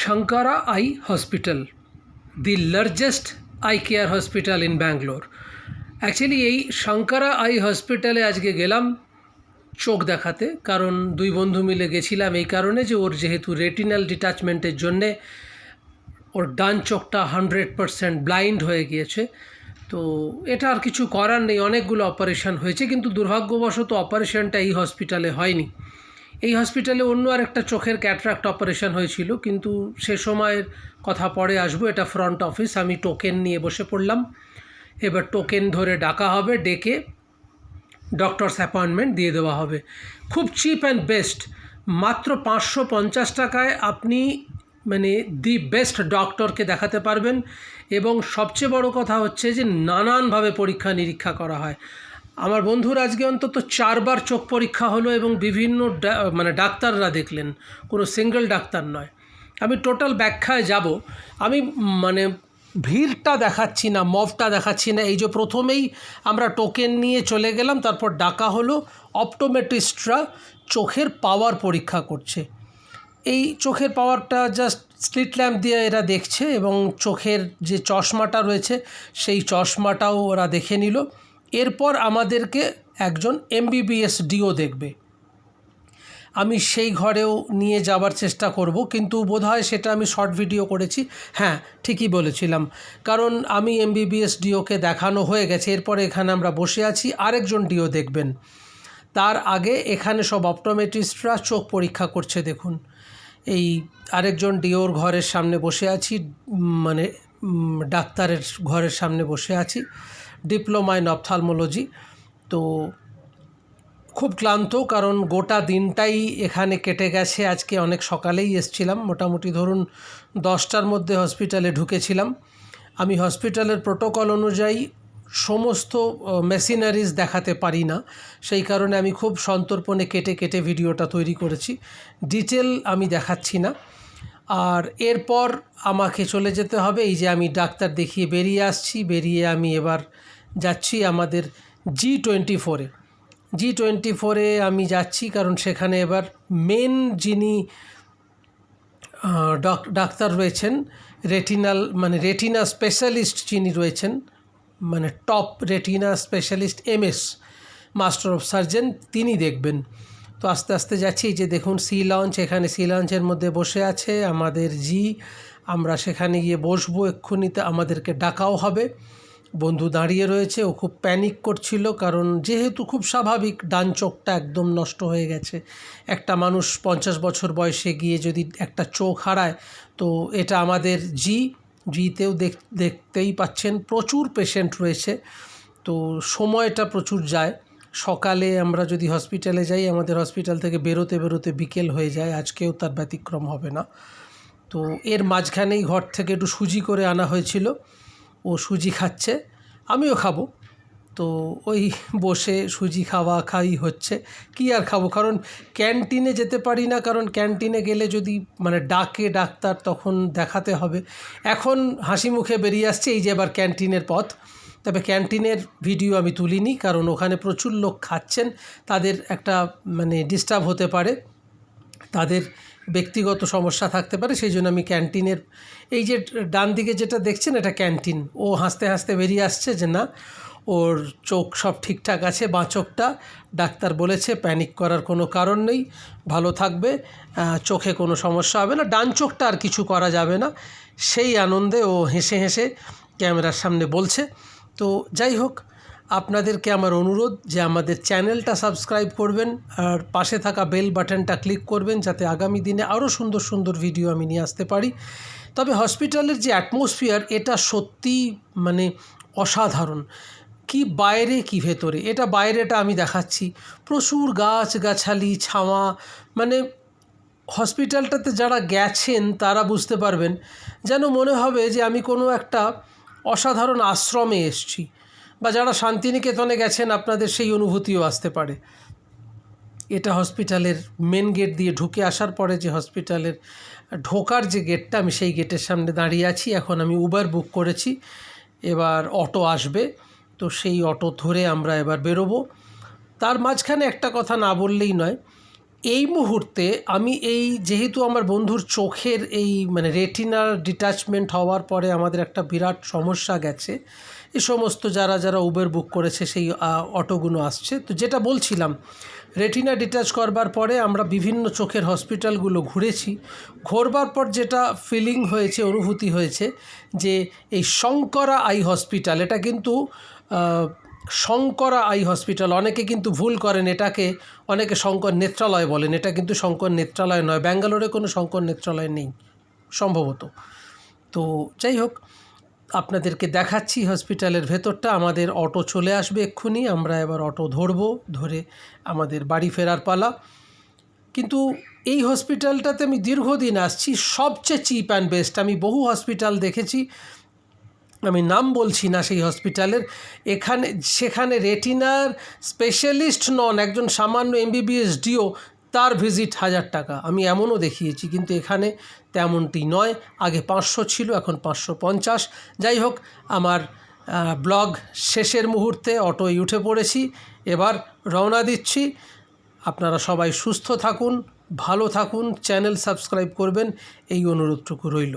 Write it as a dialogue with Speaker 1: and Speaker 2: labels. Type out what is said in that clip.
Speaker 1: Shankara Eye Hospital, the largest eye care hospital in Bangalore. Actually এই Shankara I হসপিটালে আজকে গেলাম চোখ দেখাতে কারণ দুই বন্ধু মিলে গেছিলাম এই কারণে যে ওর যেহেতু রেটিনাল ডিটাচমেন্টের জন্যে ওর ডান চোখটা হান্ড্রেড পারসেন্ট ব্লাইন্ড হয়ে গিয়েছে তো এটা আর কিছু করার নেই অনেকগুলো অপারেশন হয়েছে কিন্তু দুর্ভাগ্যবশত অপারেশনটা এই হসপিটালে হয়নি এই হসপিটালে অন্য আর একটা চোখের ক্যাটরাক্ট অপারেশন হয়েছিল, কিন্তু সে সময়ের কথা পরে আসব, এটা ফ্রন্ট অফিস আমি টোকেন নিয়ে বসে পড়লাম। এবার টোকেন ধরে ডাকা হবে, ডেকে ডক্টরস অ্যাপয়েন্টমেন্ট দিয়ে দেওয়া হবে। খুব চিপ অ্যান্ড বেস্ট মাত্র পাঁচশো পঞ্চাশ টাকায় আপনি মানে দি বেস্ট ডক্টরকে দেখাতে পারবেন। এবং সবচেয়ে বড় কথা হচ্ছে যে, নানানভাবে পরীক্ষা নিরীক্ষা করা হয়। আমার বন্ধুর আজকে অন্তত চারবার চোখ পরীক্ষা হলো এবং বিভিন্ন মানে ডাক্তাররা দেখলেন। কোনো সিঙ্গেল ডাক্তার নয়। আমি টোটাল ব্যাখ্যায় যাব। আমি মানে ভিড়টা দেখাচ্ছি না মভটা দেখাচ্ছি না। এই যে প্রথমেই আমরা টোকেন নিয়ে চলে গেলাম, তারপর ডাকা হলো। অপটোমেট্রিস্টরা চোখের পাওয়ার পরীক্ষা করছে। এই চোখের পাওয়ারটা জাস্ট স্লিট ল্যাম্প দিয়ে এরা দেখছে এবং চোখের যে চশমাটা রয়েছে, সেই চশমাটাও ওরা দেখে নিল। এরপর আমাদেরকে একজন এমবিবিএস ডিও দেখবে। আমি সেই ঘরেও নিয়ে যাবার চেষ্টা করব, কিন্তু বোধহয় সেটা আমি শর্ট ভিডিও করেছি। হ্যাঁ ঠিকই বলেছিলাম। কারণ আমি এমবিবিএস ডিওকে দেখানো হয়ে গেছে, এরপরে এখানে আমরা বসে আছি, আরেকজন ডিও দেখবেন। তার আগে এখানে সব অপটোমেট্রিস্টরা চোখ পরীক্ষা করছে, দেখুন। এই আরেকজন ডিওর ঘরের সামনে বসে আছি মানে ডাক্তারের ঘরের সামনে বসে আছি। ডিপ্লোমা ইন অপথালমোলজি তো খুব ক্লান্ত, কারণ গোটা দিনটাই এখানে কেটে গেছে। আজকে অনেক সকালেই এসছিলাম। মোটামুটি ধরুন দশটার মধ্যে হসপিটালে ঢুকেছিলাম। আমি হসপিটালের প্রোটোকল অনুযায়ী সমস্ত মেশিনারিজ দেখাতে পারি না। সেই কারণে আমি খুব সন্তর্পণে কেটে কেটে ভিডিওটা তৈরি করেছি। ডিটেল আমি দেখাচ্ছি না। আর এরপর আমাকে চলে যেতে হবে। এই যে আমি ডাক্তার দেখিয়ে বেরিয়ে আসছি। বেরিয়ে আমি এবার যাচ্ছি আমাদের জি টোয়েন্টি ফোরে জি টোয়েন্টি ফোরে আমি যাচ্ছি কারণ সেখানে এবার মেন যিনি ডাক্তার রয়েছেন রেটিনাল মানে রেটিনা স্পেশালিস্ট যিনি রয়েছেন মানে top retina specialist MS master of surgeon তিনি দেখবেন। তো আস্তে আস্তে যাচ্ছি। যে দেখুন সি লঞ্চ এখানে সি লঞ্চের মধ্যে বসে আছে আমাদের জি আমরা সেখানে গিয়ে বসবো এক্ষুনিতে আমাদেরকে ডাকাও হবে। বন্ধু দাঁড়িয়ে রয়েছে, ও খুব প্যানিক করছিল, কারণ যেহেতু খুব স্বাভাবিক, ডান চোখটা একদম নষ্ট হয়ে গেছে। একটা মানুষ পঞ্চাশ বছর বয়সে গিয়ে যদি একটা চোখ হারায়, তো এটা আমাদের জি জিতেও দেখ, দেখতেই পাচ্ছেন, প্রচুর পেশেন্ট রয়েছে, তো সময়টা প্রচুর যায়। সকালে আমরা যদি হসপিটালে যাই, আমাদের হসপিটাল থেকে বেরোতে বেরোতে বিকেল হয়ে যায়, আজকেও তার ব্যতিক্রম হবে না। তো এর মাঝখানেই ঘর থেকে একটু সুজি করে আনা হয়েছিল, ও সুজি খাচ্ছে, আমিও খাব। তো ওই বসে সুজি খাওয়া খাই হচ্ছে, কি আর খাব? কারণ ক্যান্টিনে যেতে পারি না, কারণ ক্যান্টিনে গেলে যদি মানে ডাকে ডাক্তার তখন দেখাতে হবে। এখন হাসি মুখে বেরিয়ে আসছে, এই যে এবার ক্যান্টিনের পথ। তবে ক্যান্টিনের ভিডিও আমি তুলিনি, কারণ ওখানে প্রচুর লোক খাচ্ছেন। তাদের একটা মানে ডিস্টার্ব হতে পারে। তাদের ব্যক্তিগত সমস্যা থাকতে পারে, সেই জন্য আমি ক্যান্টিনের, এই যে ডান দিকে যেটা দেখছেন, এটা ক্যান্টিন। ও হাসতে হাসতে বেরিয়ে আসছে যে না, ওর চোখ সব ঠিকঠাক আছে, বাঁ চোখটা। ডাক্তার বলেছে প্যানিক করার কোনো কারণ নেই, ভালো থাকবে চোখে কোনো সমস্যা হবে না। ডান চোখটা আর কিছু করা যাবে না। সেই আনন্দে ও হেসে হেসে ক্যামেরার সামনে বলছে তো যাই হোক, আপনাদেরকে আমার অনুরোধ যে আমাদের চ্যানেলটা সাবস্ক্রাইব করবেন আর পাশে থাকা বেল বাটনটা ক্লিক করবেন যাতে আগামী দিনে আরও সুন্দর সুন্দর ভিডিও আমি নিয়ে আসতে পারি। তবে হসপিটালের যে অ্যাটমসফিয়ার, এটা সত্যি মানে অসাধারণ। কি বাইরে, কি ভেতরে? এটা বাইরেটা আমি দেখাচ্ছি। প্রচুর গাছ গাছালি ছাওয়া মানে হসপিটালটাতে যারা গেছেন তারা বুঝতে পারবেন। যেন মনে হবে যে আমি কোনো একটা অসাধারণ আশ্রমে এসছি। বা যারা শান্তিনিকেতনে গেছেন, আপনাদের সেই অনুভূতিও আসতে পারে। এটা হসপিটালের মেন গেট দিয়ে ঢুকে আসার পরে যে হসপিটালের ঢোকার যে গেটটা, আমি সেই গেটের সামনে দাঁড়িয়ে আছি। এখন আমি উবার বুক করেছি। এবার অটো আসবে। তো সেই অটো ধরে আমরা এবার বেরোবো। তার মাঝখানে একটা কথা না বললেই নয় এই মুহূর্তে আমি এই যেহেতু আমার বন্ধুর চোখের এই মানে রেটিনার ডিট্যাচমেন্ট হওয়ার পরে আমাদের একটা বিরাট সমস্যা গেছে, এ সমস্ত যারা যারা উবের বুক করেছে সেই অটোগুলো আসছে। তো যেটা বলছিলাম রেটিনা ডিটাচ করবার পরে আমরা বিভিন্ন চোখের হসপিটালগুলো ঘুরেছি। ঘোরবার পর যেটা ফিলিং হয়েছে, অনুভূতি হয়েছে যে এই শঙ্করা আই হসপিটাল এটা কিন্তু শঙ্করা আই হসপিটাল, অনেকে কিন্তু ভুল করেন, এটাকে অনেকে শঙ্কর নেত্রালয় বলেন। এটা কিন্তু শঙ্কর নেত্রালয় নয়, ব্যাঙ্গালোরে কোনো শঙ্কর নেত্রালয় নেই, সম্ভবত। তো যাই হোক, আপনাদেরকে দেখাচ্ছি হসপিটালের ভেতরটা, আমাদের অটো চলে আসবে এক্ষুনি, আমরা এবার অটো ধরবো, ধরে আমাদের বাড়ি ফেরার পালা। কিন্তু এই হসপিটালটাতে আমি দীর্ঘদিন আসছি, সবচেয়ে চিপ অ্যান্ড বেস্ট, আমি বহু হসপিটাল দেখেছি। আমি নাম বলছি না সেই হসপিটালের এখানে, সেখানে রেটিনার স্পেশালিস্ট নন, একজন সামান্য এমবিবিএস ডিও তার ভিজিট হাজার টাকা। আমি এমনও দেখিয়েছি, কিন্তু এখানে তেমনটি নয়। আগে পাঁচশো ছিল, এখন পাঁচশো পঞ্চাশ। যাই হোক, আমার ব্লগ শেষের মুহূর্তে, অটোয় উঠে পড়েছি। এবার রওনা দিচ্ছি। আপনারা সবাই সুস্থ থাকুন, ভালো থাকুন চ্যানেল সাবস্ক্রাইব করবেন। এই অনুরোধটুকু রইল।